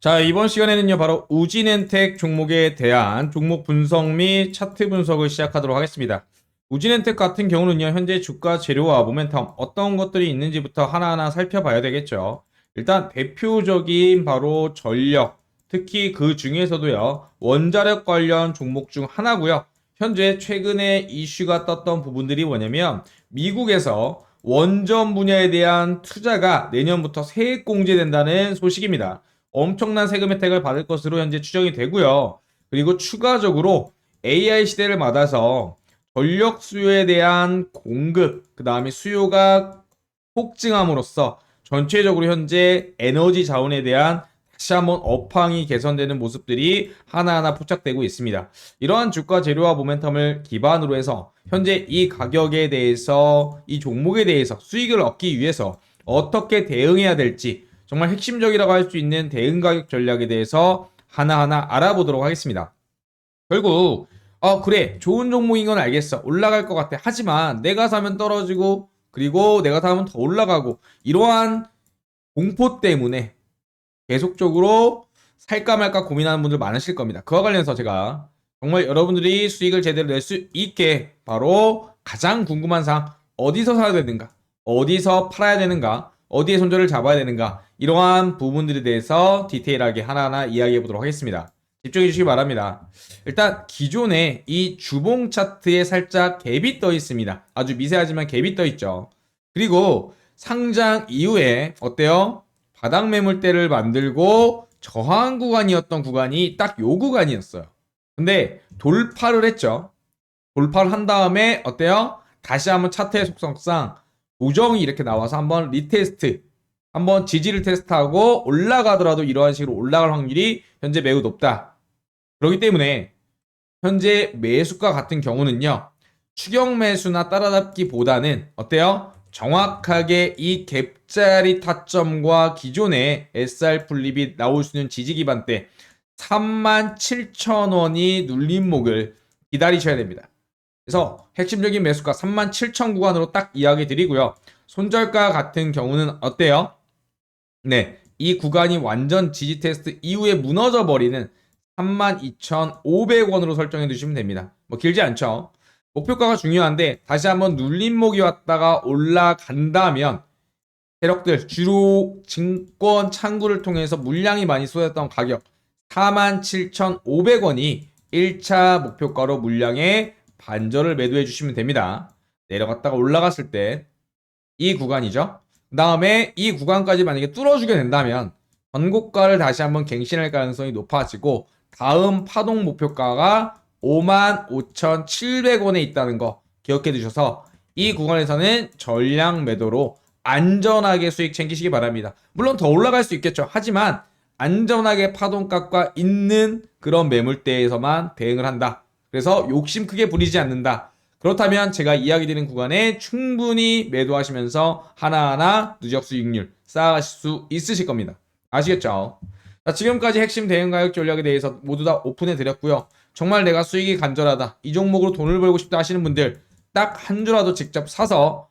자, 이번 시간에는요, 바로 우진엔텍 종목에 대한 종목 분석 및 차트 분석을 시작하도록 하겠습니다. 우진엔텍 같은 경우는요, 현재 주가 재료와 모멘텀 어떤 것들이 있는지부터 하나하나 살펴봐야 되겠죠. 일단 대표적인 바로 전력, 특히 그 중에서도요, 원자력 관련 종목 중 하나고요. 현재 최근에 이슈가 떴던 부분들이 뭐냐면 미국에서 원전 분야에 대한 투자가 내년부터 세액 공제된다는 소식입니다. 엄청난 세금 혜택을 받을 것으로 현재 추정이 되고요. 그리고 추가적으로 AI 시대를 맞아서 전력 수요에 대한 공급, 그 다음에 수요가 폭증함으로써 전체적으로 현재 에너지 자원에 대한 다시 한번 업황이 개선되는 모습들이 하나하나 포착되고 있습니다. 이러한 주가 재료와 모멘텀을 기반으로 해서 현재 이 가격에 대해서 이 종목에 대해서 수익을 얻기 위해서 어떻게 대응해야 될지 정말 핵심적이라고 할 수 있는 대응 가격 전략에 대해서 하나하나 알아보도록 하겠습니다. 결국 어 그래 좋은 종목인 건 알겠어. 올라갈 것 같아. 하지만 내가 사면 떨어지고 그리고 내가 사면 더 올라가고 이러한 공포 때문에 계속적으로 살까 말까 고민하는 분들 많으실 겁니다. 그와 관련해서 제가 정말 여러분들이 수익을 제대로 낼 수 있게 바로 가장 궁금한 사항 어디서 사야 되는가? 어디서 팔아야 되는가? 어디에 손절을 잡아야 되는가 이러한 부분들에 대해서 디테일하게 하나하나 이야기해 보도록 하겠습니다. 집중해 주시기 바랍니다. 일단 기존에 이 주봉 차트에 살짝 갭이 떠 있습니다. 아주 미세하지만 갭이 떠 있죠. 그리고 상장 이후에 어때요? 바닥 매물대를 만들고 저항 구간이었던 구간이 딱 요 구간이었어요. 근데 돌파를 했죠. 돌파를 한 다음에 어때요? 다시 한번 차트의 속성상 고정이 이렇게 나와서 한번 리테스트, 한번 지지를 테스트하고 올라가더라도 이러한 식으로 올라갈 확률이 현재 매우 높다. 그렇기 때문에 현재 매수가 같은 경우는요. 추경 매수나 따라잡기보다는 어때요? 정확하게 이 갭자리 타점과 기존의 SR 풀립이 나올 수 있는 지지 기반대 37,000원이 눌림목을 기다리셔야 됩니다. 그래서 핵심적인 매수가 37,000 구간으로 딱 이야기 드리고요. 손절가 같은 경우는 어때요? 네. 이 구간이 완전 지지 테스트 이후에 무너져 버리는 32,500원으로 설정해 두시면 됩니다. 뭐 길지 않죠? 목표가가 중요한데 다시 한번 눌림목이 왔다가 올라간다면 세력들 주로 증권 창구를 통해서 물량이 많이 쏟았던 가격 47,500원이 1차 목표가로 물량에 반절을 매도해 주시면 됩니다. 내려갔다가 올라갔을 때 이 구간이죠. 그 다음에 이 구간까지 만약에 뚫어주게 된다면 전고가를 다시 한번 갱신할 가능성이 높아지고 다음 파동 목표가가 55,700원에 있다는 거 기억해 두셔서 이 구간에서는 전량 매도로 안전하게 수익 챙기시기 바랍니다. 물론 더 올라갈 수 있겠죠. 하지만 안전하게 파동값과 있는 그런 매물대에서만 대응을 한다. 그래서 욕심 크게 부리지 않는다. 그렇다면 제가 이야기 드린 구간에 충분히 매도하시면서 하나하나 누적 수익률 쌓아가실 수 있으실 겁니다. 아시겠죠? 자, 지금까지 핵심 대응 가격 전략에 대해서 모두 다 오픈해 드렸고요. 정말 내가 수익이 간절하다. 이 종목으로 돈을 벌고 싶다 하시는 분들 딱 한 주라도 직접 사서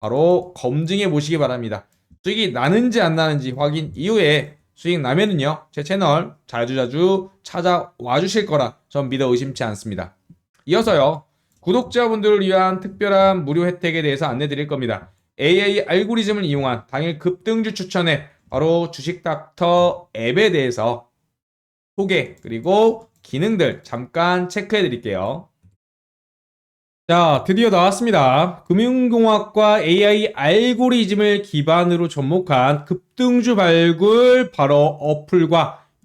바로 검증해 보시기 바랍니다. 수익이 나는지 안 나는지 확인 이후에 수익 나면은요 제 채널 자주자주 찾아와 주실 거라 전 믿어 의심치 않습니다. 이어서요 구독자분들을 위한 특별한 무료 혜택에 대해서 안내 드릴 겁니다. AI 알고리즘을 이용한 당일 급등주 추천에 바로 주식 닥터 앱에 대해서 소개 그리고 기능들 잠깐 체크해 드릴게요. 자, 드디어 나왔습니다. 금융공학과 AI 알고리즘을 기반으로 접목한 급등주 발굴 바로 어플과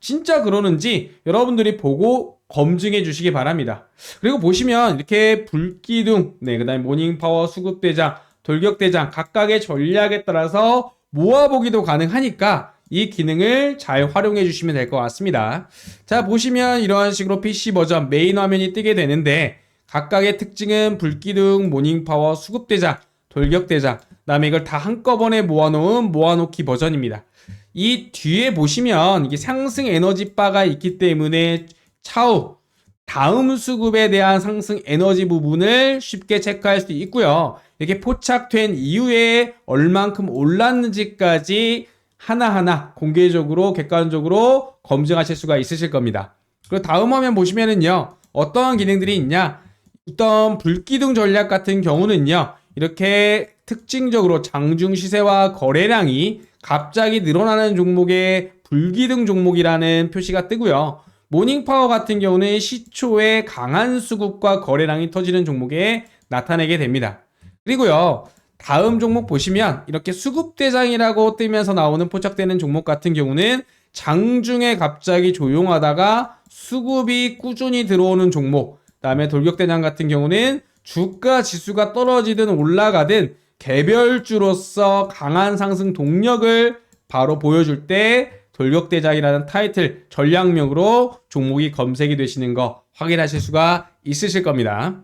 진짜 그러는지 여러분들이 보고 검증해 주시기 바랍니다. 그리고 보시면 이렇게 불기둥, 네, 그 다음에 모닝파워, 수급대장, 돌격대장 각각의 전략에 따라서 모아보기도 가능하니까 이 기능을 잘 활용해 주시면 될 것 같습니다. 자, 보시면 이러한 식으로 PC 버전 메인 화면이 뜨게 되는데 각각의 특징은 불기둥, 모닝파워, 수급대장, 돌격대장, 그 다음에 이걸 다 한꺼번에 모아놓은 모아놓기 버전입니다. 이 뒤에 보시면 이게 상승 에너지 바가 있기 때문에 차후 다음 수급에 대한 상승 에너지 부분을 쉽게 체크할 수 있고요. 이렇게 포착된 이후에 얼만큼 올랐는지까지 하나하나 공개적으로 객관적으로 검증하실 수가 있으실 겁니다. 그리고 다음 화면 보시면은요. 어떠한 기능들이 있냐? 어떤 불기둥 전략 같은 경우는요. 이렇게 특징적으로 장중 시세와 거래량이 갑자기 늘어나는 종목의 불기둥 종목이라는 표시가 뜨고요. 모닝파워 같은 경우는 시초에 강한 수급과 거래량이 터지는 종목에 나타내게 됩니다. 그리고요. 다음 종목 보시면 이렇게 수급대장이라고 뜨면서 나오는 포착되는 종목 같은 경우는 장중에 갑자기 조용하다가 수급이 꾸준히 들어오는 종목. 그 다음에 돌격대장 같은 경우는 주가 지수가 떨어지든 올라가든 개별주로서 강한 상승 동력을 바로 보여줄 때 돌격대장이라는 타이틀 전략명으로 종목이 검색이 되시는 거 확인하실 수가 있으실 겁니다.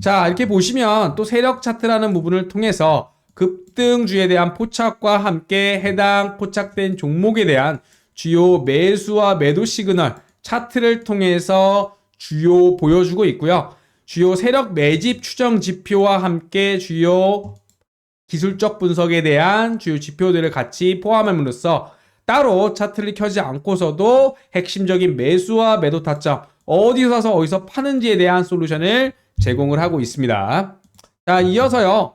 자, 이렇게 보시면 또 세력 차트라는 부분을 통해서 급등주에 대한 포착과 함께 해당 포착된 종목에 대한 주요 매수와 매도 시그널 차트를 통해서 주요 보여주고 있고요. 주요 세력 매집 추정 지표와 함께 주요 기술적 분석에 대한 주요 지표들을 같이 포함함으로써 따로 차트를 켜지 않고서도 핵심적인 매수와 매도 타점 어디서 사서 어디서 파는지에 대한 솔루션을 제공을 하고 있습니다. 자, 이어서요.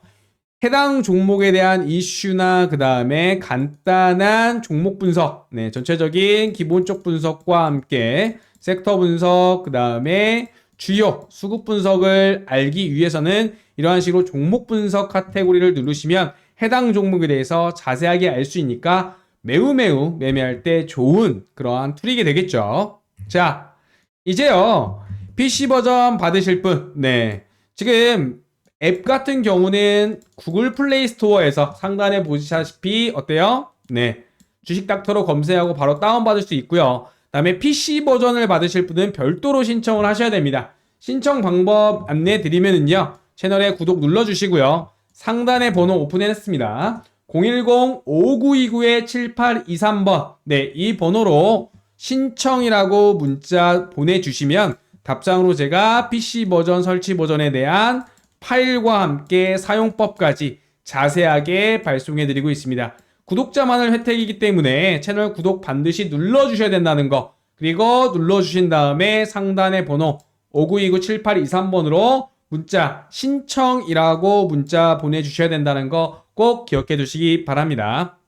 해당 종목에 대한 이슈나 그 다음에 간단한 종목 분석, 네, 전체적인 기본적 분석과 함께 섹터 분석, 그 다음에 주요 수급 분석을 알기 위해서는 이러한 식으로 종목 분석 카테고리를 누르시면 해당 종목에 대해서 자세하게 알 수 있으니까 매우 매우 매매할 때 좋은 그러한 툴이게 되겠죠. 자, 이제요. PC 버전 받으실 분, 네. 지금 앱 같은 경우는 구글 플레이 스토어에서 상단에 보시다시피 어때요? 네. 주식 닥터로 검색하고 바로 다운받을 수 있고요. 다음에 PC 버전을 받으실 분은 별도로 신청을 하셔야 됩니다. 신청 방법 안내 드리면은요. 채널에 구독 눌러주시고요. 상단에 번호 오픈해놨습니다. 010-5929-7823번. 네, 이 번호로 신청이라고 문자 보내주시면 답장으로 제가 PC 버전 설치 버전에 대한 파일과 함께 사용법까지 자세하게 발송해드리고 있습니다. 구독자만을 혜택이기 때문에 채널 구독 반드시 눌러주셔야 된다는 거 그리고 눌러주신 다음에 상단의 번호 5929-7823번으로 문자 신청이라고 문자 보내주셔야 된다는 거 꼭 기억해 두시기 바랍니다.